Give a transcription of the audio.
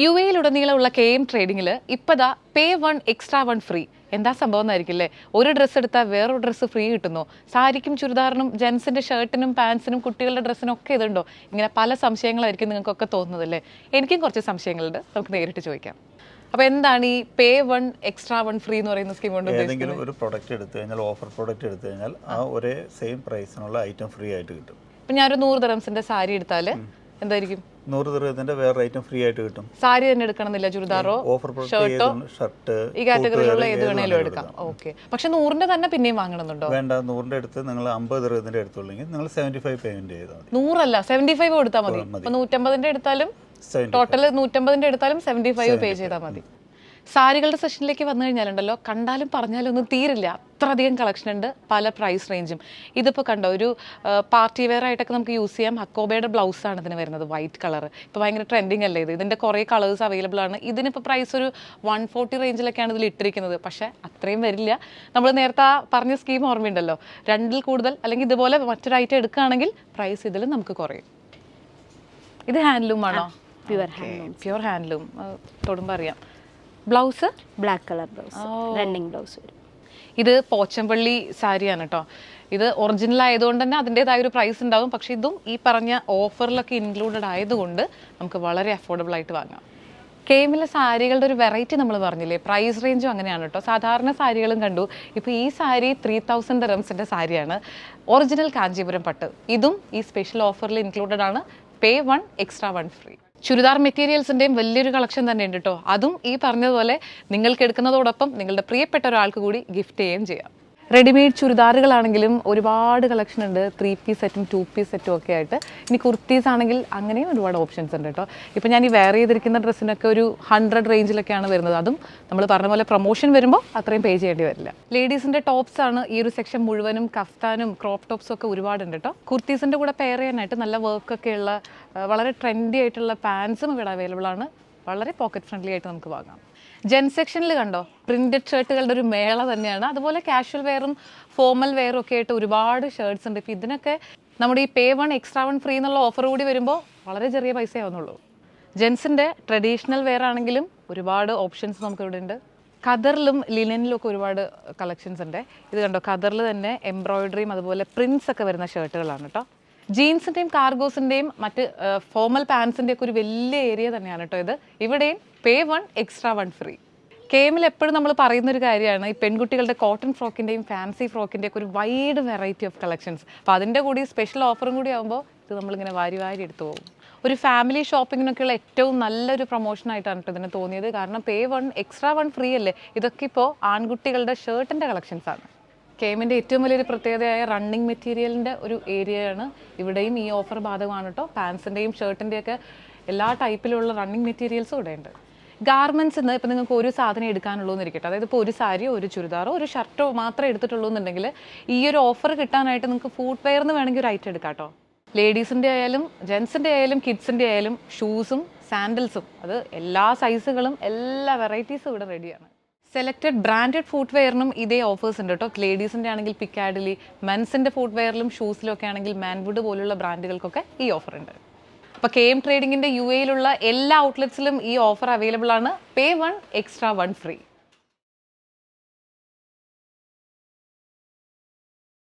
U എയിലുടനീളമുള്ള K M ട്രേഡിങ്ങിൽ ഇപ്പതാ pay one extra one free. എന്താ സംഭവം എന്നായിരിക്കില്ലേ? ഒരു ഡ്രസ്സ് എടുത്താൽ വേറൊരു ഡ്രസ്സ് ഫ്രീ കിട്ടുന്നു. സാരിക്കും ചുരിദാറിനും ജെൻസിന്റെ ഷർട്ടിനും പാൻസിനും കുട്ടികളുടെ ഡ്രസ്സിനും ഒക്കെ ഇതുണ്ടോ? ഇങ്ങനെ പല സംശയങ്ങളായിരിക്കും നിങ്ങൾക്കൊക്കെ തോന്നുന്നത് അല്ലേ എനിക്കും കുറച്ച് സംശയങ്ങളുണ്ട്. നമുക്ക് നേരിട്ട് ചോദിക്കാം. അപ്പൊ എന്താണ് ഈ pay one extra one free എന്ന് പറയുന്ന സ്കീം കൊണ്ട് ഏതെങ്കിലും ഒരു പ്രൊഡക്റ്റ് എടുത്തു കഴിഞ്ഞാൽ ഓഫർ പ്രൊഡക്റ്റ് എടുത്തു കഴിഞ്ഞാൽ ആ ഒരേ സെയിം പ്രൈസിനുള്ള ഐറ്റം ഫ്രീ ആയിട്ട് കിട്ടും. ഇപ്പൊ ഞാനൊരു നൂറ് ദറംസിന്റെ സാരി എടുത്താൽ എന്തായിരിക്കും? നൂറ് ദൃഹത്തിന്റെ വേറെ ഐറ്റം ഫ്രീ ആയിട്ട് കിട്ടും. സാരി തന്നെ എടുക്കണമെന്നില്ല ചുരിദാറോ ഓഫർ ഷർട്ടോ ഷർട്ട് ഈ കാറ്റഗറിയിലുള്ള ഏത് വേണേലും എടുക്കാം. ഓക്കെ പക്ഷെ നൂറിന്റെ തന്നെ പിന്നെയും വാങ്ങണമെന്നുണ്ടോ? വേണ്ട നൂറിന്റെ അടുത്ത് നിങ്ങൾ അമ്പത് ദൃഹത്തിന്റെ എടുത്തുള്ളെങ്കിൽ നിങ്ങൾ സെവന്റി ഫൈവ് പേയ്മെന്റ് ചെയ്താൽ മതി. നൂറല്ല സെവന്റി ഫൈവ് കൊടുത്താൽ മതി. നൂറ്റമ്പതിന്റെ എടുത്താലും ടോട്ടൽ നൂറ്റമ്പതിന്റെ എടുത്താലും സെവന്റി ഫൈവ് പേ ചെയ്താൽ മതി. സാരികളുടെ സെഷനിലേക്ക് വന്നു കഴിഞ്ഞാലുണ്ടല്ലോ കണ്ടാലും പറഞ്ഞാലും ഒന്നും തീരില്ല. അത്രയധികം കളക്ഷൻ ഉണ്ട് പല പ്രൈസ് റേഞ്ചും ഇതിപ്പോൾ കണ്ടോ ഒരു പാർട്ടി വെയർ ആയിട്ടൊക്കെ നമുക്ക് യൂസ് ചെയ്യാം. ഹക്കോബയുടെ ബ്ലൗസ് ആണ് ഇതിന് വരുന്നത് വൈറ്റ് കളർ ഇപ്പോൾ ഭയങ്കര ട്രെൻഡിങ് അല്ലേ ഇത്? ഇതിന്റെ കുറേ കളേഴ്സ് അവൈലബിൾ ആണ്. ഇതിനിപ്പോൾ പ്രൈസ് ഒരു വൺ ഫോർട്ടി റേഞ്ചിലൊക്കെയാണ് ഇതിൽ ഇട്ടിരിക്കുന്നത്. പക്ഷേ അത്രയും വരില്ല. നമ്മൾ നേരത്തെ ആ പറഞ്ഞ സ്കീം ഓർമ്മയുണ്ടല്ലോ. രണ്ടിൽ കൂടുതൽ അല്ലെങ്കിൽ ഇതുപോലെ മറ്റൊരു ഐറ്റം എടുക്കുകയാണെങ്കിൽ പ്രൈസ് ഇതിൽ നമുക്ക് കുറയും. ഇത് ഹാൻഡ്ലൂം ആണോ? പ്യുവർ ഹാൻഡ്ലൂം പ്യുവർ ഹാൻഡ്ലൂം തൊടുമ്പോൾ അറിയാം. Blouse? Black colour blouse running blouse വരും. ഇത് പോച്ചമ്പള്ളി സാരിയാണ് കേട്ടോ ഇത് ഒറിജിനൽ ആയതുകൊണ്ട് തന്നെ അതിന്റെതായ ഒരു പ്രൈസ് ഉണ്ടാവും. പക്ഷേ ഇതും ഈ പറഞ്ഞ ഓഫറിലൊക്കെ ഇൻക്ലൂഡഡ് ആയതുകൊണ്ട് നമുക്ക് വളരെ അഫോർഡബിൾ ആയിട്ട് വാങ്ങാം. കേമിലെ സാരികളുടെ ഒരു വെറൈറ്റി നമ്മൾ പറഞ്ഞില്ലേ? പ്രൈസ് റേഞ്ചും അങ്ങനെയാണ് കേട്ടോ സാധാരണ സാരികളും കണ്ടു. ഇപ്പോൾ ഈ സാരി ത്രീ തൗസൻഡ് റംസിന്റെ സാരിയാണ്. ഒറിജിനൽ കാഞ്ചീപുരം പട്ട്. ഇതും ഈ സ്പെഷ്യൽ ഓഫറിൽ ഇൻക്ലൂഡഡ് ആണ്. Pay one extra one free churidar മെറ്റീരിയൽസിന്റെയും വലിയൊരു കളക്ഷൻ തന്നെ ഉണ്ട് കേട്ടോ. അതും ഈ പറഞ്ഞതുപോലെ നിങ്ങൾക്ക് എടുക്കുന്നതോടൊപ്പം നിങ്ങളുടെ പ്രിയപ്പെട്ട ഒരാൾക്ക് കൂടി ഗിഫ്റ്റ് ചെയ്യുകയും ചെയ്യാം. റെഡിമെയ്ഡ് ചുരിദാറുകളാണെങ്കിലും ഒരുപാട് കളക്ഷൻ ഉണ്ട്. ത്രീ പീസ് സെറ്റും ടു പീസ് സെറ്റും ഒക്കെ ആയിട്ട്. ഇനി കുർത്തീസ് ആണെങ്കിൽ അങ്ങനെയും ഒരുപാട് ഓപ്ഷൻസ് ഉണ്ട് കേട്ടോ. ഇപ്പോൾ ഞാൻ ഈ വെയർ ചെയ്തിരിക്കുന്ന ഡ്രസ്സിനൊക്കെ ഒരു ഹൺഡ്രഡ് റേഞ്ചിലൊക്കെയാണ് വരുന്നത്. അതും നമ്മൾ പറഞ്ഞ പോലെ പ്രൊമോഷൻ വരുമ്പോൾ അത്രയും പേ ചെയ്യേണ്ടി വരില്ല. ലേഡീസിന്റെ ടോപ്സ് ആണ് ഈ ഒരു സെക്ഷൻ മുഴുവനും കഫ്താനും ക്രോപ്പ് ടോപ്സും ഒക്കെ ഒരുപാടുണ്ട് കേട്ടോ. കുർത്തീസിന്റെ കൂടെ പെയർ ചെയ്യാനായിട്ട് നല്ല വർക്കൊക്കെ ഉള്ള വളരെ ട്രെൻഡി ആയിട്ടുള്ള പാൻസും ഇവിടെ അവൈലബിൾ ആണ്. വളരെ പോക്കറ്റ് ഫ്രണ്ട്ലി ആയിട്ട് നമുക്ക് വാങ്ങാം. ജെൻ സെക്ഷനിൽ കണ്ടോ? പ്രിന്റഡ് ഷർട്ടുകളുടെ ഒരു മേള തന്നെയാണ്. അതുപോലെ കാഷ്വൽ വെയറും ഫോമൽ വെയറും ഒക്കെ ആയിട്ട് ഒരുപാട് ഷർട്ട്സ് ഉണ്ട്. ഇപ്പം ഇതിനൊക്കെ നമ്മുടെ ഈ pay one extra one free എന്നുള്ള ഓഫർ കൂടി വരുമ്പോൾ വളരെ ചെറിയ പൈസയാവുന്നുള്ളൂ ജെൻസിന്റെ ട്രഡീഷണൽ വെയർ ആണെങ്കിലും ഒരുപാട് ഓപ്ഷൻസ് നമുക്ക് ഇവിടെ ഉണ്ട് ഖദറിലും ലിനനിലും ഒക്കെ ഒരുപാട് കളക്ഷൻസ് ഉണ്ട്. ഇത് കണ്ടോ? ഖദറിൽ തന്നെ എംബ്രോയിഡറിയും അതുപോലെ പ്രിൻസ് ഒക്കെ വരുന്ന ഷർട്ടുകളാണ് കേട്ടോ ജീൻസിന്റെയും കാർഗോസിന്റെയും മറ്റ് ഫോമൽ പാൻസിന്റെ ഒക്കെ ഒരു വലിയ ഏരിയ തന്നെയാണ് കേട്ടോ ഇത്. ഇവിടെയും pay one extra one free കേമിൽ എപ്പോഴും നമ്മൾ പറയുന്ന ഒരു കാര്യമാണ് ഈ പെൺകുട്ടികളുടെ കോട്ടൺ ഫ്രോക്കിന്റെയും ഫാൻസി ഫ്രോക്കിന്റെയും ഒക്കെ ഒരു വൈഡ് വെറൈറ്റി ഓഫ് കളക്ഷൻസ് അപ്പോൾ അതിന്റെ കൂടി സ്പെഷ്യൽ ഓഫറും കൂടി ആകുമ്പോൾ ഇത് നമ്മളിങ്ങനെ വാരി വാരി എടുത്തു പോകും. ഒരു ഫാമിലി ഷോപ്പിങ്ങിനൊക്കെയുള്ള ഏറ്റവും നല്ലൊരു പ്രൊമോഷനായിട്ടാണ് കേട്ടോ ഇതിന് തോന്നിയത്. കാരണം pay one extra one free അല്ലേ? ഇതൊക്കെ ഇപ്പോൾ ആൺകുട്ടികളുടെ ഷർട്ടിന്റെ കളക്ഷൻസ് കെമിന്റെ ഏറ്റവും വലിയൊരു പ്രത്യേകതയായ റണ്ണിങ് മെറ്റീരിയലിന്റെ ഒരു ഏരിയയാണ് ഇവിടെയും ഈ ഓഫർ ബാധകമാണ് കേട്ടോ പാൻസിന്റെയും ഷർട്ടിന്റെയും ഒക്കെ എല്ലാ ടൈപ്പിലുള്ള റണ്ണിങ് മെറ്റീരിയൽസും ഇവിടെ ഉണ്ട് ഗാർമെന്റ്സ് എന്ന് ഇപ്പോൾ നിങ്ങൾക്ക് ഒരു സാധനം എടുക്കാനുള്ളൂ എന്ന് ഇരിക്കട്ടെ അതായത് ഇപ്പോൾ ഒരു സാരിയോ ഒരു ചുരിദാറോ ഒരു ഷർട്ടോ മാത്രമേ എടുത്തിട്ടുള്ളൂ എന്നുണ്ടെങ്കിൽ ഈ ഒരു ഓഫർ കിട്ടാനായിട്ട് നിങ്ങൾക്ക് ഫുഡ് വെയർ എന്ന് വേണമെങ്കിൽ ഒരു ഐറ്റം എടുക്കാം കേട്ടോ ലേഡീസിന്റെ ആയാലും ജെൻസിന്റെ ആയാലും കിഡ്സിന്റെ ആയാലും ഷൂസും സാൻഡിൽസും അത് എല്ലാ സൈസുകളും എല്ലാ വെറൈറ്റീസും ഇവിടെ റെഡിയാണ് സെലക്റ്റഡ് ബ്രാൻഡഡ് ഫുഡ് വെയറിനും ഇതേ ഓഫേഴ്സ് ഉണ്ട് കേട്ടോ ലേഡീസിന്റെ ആണെങ്കിൽ പിക്കാഡിലി മെൻസിന്റെ ഫുഡ് വെയറിലും ഷൂസിലും ഒക്കെ ആണെങ്കിൽ മാൻവുഡ് പോലുള്ള ബ്രാൻഡുകൾക്കൊക്കെ ഈ ഓഫർ ഉണ്ട്. അപ്പോൾ കെ എം ട്രേഡിങ്ങിന്റെ യു എയിലുള്ള എല്ലാ ഔട്ട്ലെറ്റ്സിലും ഈ ഓഫർ അവൈലബിൾ ആണ്. Pay one extra one free